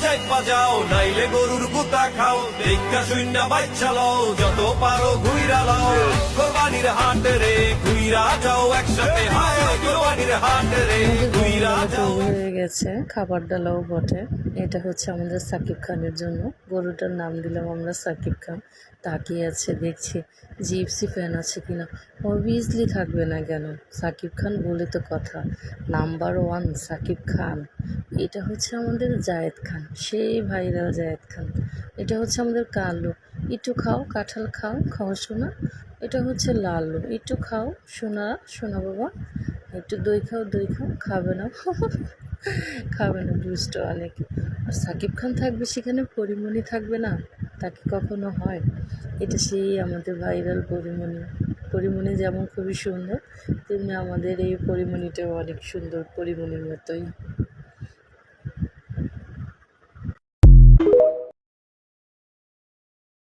বাজাও নাইলে গরুর গুতা খাও। দেখা শূন্য বাচ্চা লও যত পারো ঘুইরা লও। কোরবানির হাট রে, ঘুইরা যাও একসাথে। হায়, কোরবানির হাট রে, ঘুইরা যাও। গেছে খাবার ডালাও বটে। এটা হচ্ছে আমাদের সাকিব খানের জন্য। গরুটার নাম দিলাম আমরা সাকিব খান। তাকিয়ে আছে, দেখছি জিপসি ফ্যান আছে কিনা। অবভিয়াসলি থাকবে না কেন? সাকিব খান বলে তো কথা। Number one Shakib Khan. এটা হচ্ছে আমাদের জায়েদ খান, সেই ভাইরাল জায়েদ খান। এটা হচ্ছে আমাদের কালো। একটু খাও, কাঁঠাল খাও খাও সোনা। এটা হচ্ছে লালু। একটু খাও, সোনা সোনা বাবা। একটু দই খাও দই খাও, খাবে না। খাবে না, দুষ্ট অনেক। আর সাকিব খান থাকবে সেখানে, পরিমণি থাকবে না? তাকে কখনো হয়? এটা সেই আমাদের ভাইরাল পরিমণি। পরিমণি যেমন খুবই সুন্দর, তেমনি আমাদের এই পরিমণিটাও অনেক সুন্দর, পরিমণির মতোই।